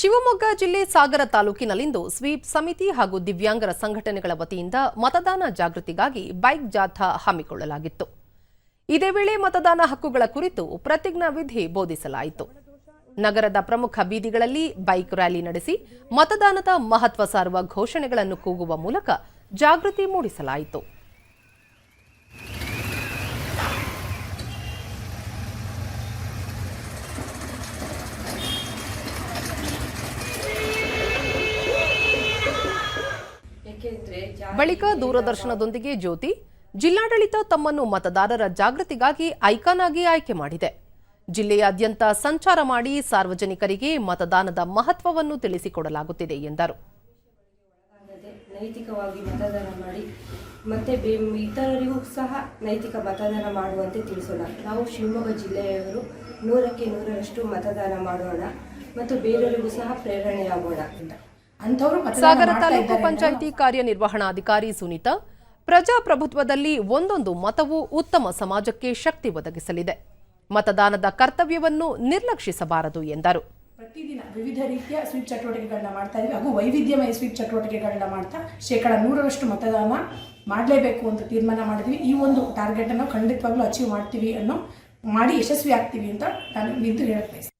ಶಿವಮೊಗ್ಗ ಜಿಲ್ಲೆ ಸಾಗರ ತಾಲೂಕಿನಲ್ಲಿಂದು ಸ್ವೀಪ್ ಸಮಿತಿ ಹಾಗೂ ದಿವ್ಯಾಂಗರ ಸಂಘಟನೆಗಳ ವತಿಯಿಂದ ಮತದಾನ ಜಾಗೃತಿಗಾಗಿ ಬೈಕ್ ಜಾಥಾ ಹಮ್ಮಿಕೊಳ್ಳಲಾಗಿತ್ತು. ಇದೇ ವೇಳೆ ಮತದಾನ ಹಕ್ಕುಗಳ ಕುರಿತು ಪ್ರತಿಜ್ಞಾ ವಿಧಿ ಬೋಧಿಸಲಾಯಿತು. ನಗರದ ಪ್ರಮುಖ ಬೀದಿಗಳಲ್ಲಿ ಬೈಕ್ ರ್ಯಾಲಿ ನಡೆಸಿ ಮತದಾನದ ಮಹತ್ವ ಸಾರುವ ಘೋಷಣೆಗಳನ್ನು ಕೂಗುವ ಮೂಲಕ ಜಾಗೃತಿ ಮೂಡಿಸಲಾಯಿತು. ಬಳಿಕ ದೂರದರ್ಶನದೊಂದಿಗೆ ಜ್ಯೋತಿ, ಜಿಲ್ಲಾಡಳಿತ ತಮ್ಮನ್ನು ಮತದಾರರ ಜಾಗೃತಿಗಾಗಿ ಐಕಾನ್ ಆಗಿ ಆಯ್ಕೆ ಮಾಡಿದೆ. ಜಿಲ್ಲೆಯಾದ್ಯಂತ ಸಂಚಾರ ಮಾಡಿ ಸಾರ್ವಜನಿಕರಿಗೆ ಮತದಾನದ ಮಹತ್ವವನ್ನು ತಿಳಿಸಿಕೊಡಲಾಗುತ್ತಿದೆ ಎಂದರು. ನೈತಿಕವಾಗಿ ಮತದಾನ ಮಾಡಿ, ಮತ್ತೆ ಇತರರಿಗೂ ಸಹ ನೈತಿಕ ಮತದಾನ ಮಾಡುವಂತೆ ತಿಳಿಸೋಣ. ನಾವು ಶಿವಮೊಗ್ಗ ಜಿಲ್ಲೆಯವರು ನೂರಕ್ಕೆ ನೂರರಷ್ಟು ಮತದಾನ ಮಾಡೋಣ, ಮತ್ತು ಬೇರೆಯವರಿಗೂ ಸಹ ಪ್ರೇರಣೆಯಾಗೋಣ ಸಾಗರ ತಾಲೂಕು ಪಂಚಾಯಿತಿ ಕಾರ್ಯನಿರ್ವಹಣಾಧಿಕಾರಿ ಸುನೀತಾ ಪ್ರಜಾಪ್ರಭುತ್ವದಲ್ಲಿ ಒಂದೊಂದು ಮತವು ಉತ್ತಮ ಸಮಾಜಕ್ಕೆ ಶಕ್ತಿ ಒದಗಿಸಲಿದೆ. ಮತದಾನದ ಕರ್ತವ್ಯವನ್ನು ನಿರ್ಲಕ್ಷಿಸಬಾರದು ಎಂದರು. ಪ್ರತಿದಿನ ವಿವಿಧ ರೀತಿಯ ಸ್ವೀಪ್ ಚಟುವಟಿಕೆಗಳನ್ನ ಮಾಡ್ತಾ ಇದ್ದೀವಿ. ಹಾಗೂ ವೈವಿಧ್ಯಮಯ ಸ್ವೀಪ್ ಚಟುವಟಿಕೆಗಳನ್ನ ಮಾಡ್ತಾ ಶೇಕಡ ನೂರರಷ್ಟು ಮತದಾನ ಮಾಡಲೇಬೇಕು ಅಂತ ತೀರ್ಮಾನ ಮಾಡಿದ್ವಿ ಈ ಒಂದು ಟಾರ್ಗೆಟನ್ನು ಖಂಡಿತವಾಗ್ಲೂ ಅಚೀವ್ ಮಾಡ್ತೀವಿ ಅನ್ನೋ ಮಾಡಿ ಯಶಸ್ವಿ ಆಗ್ತೀವಿ ಅಂತ ನಾನು ನಿಂತು ಹೇಳಕ್ ಬಯಸ್ತೀನಿ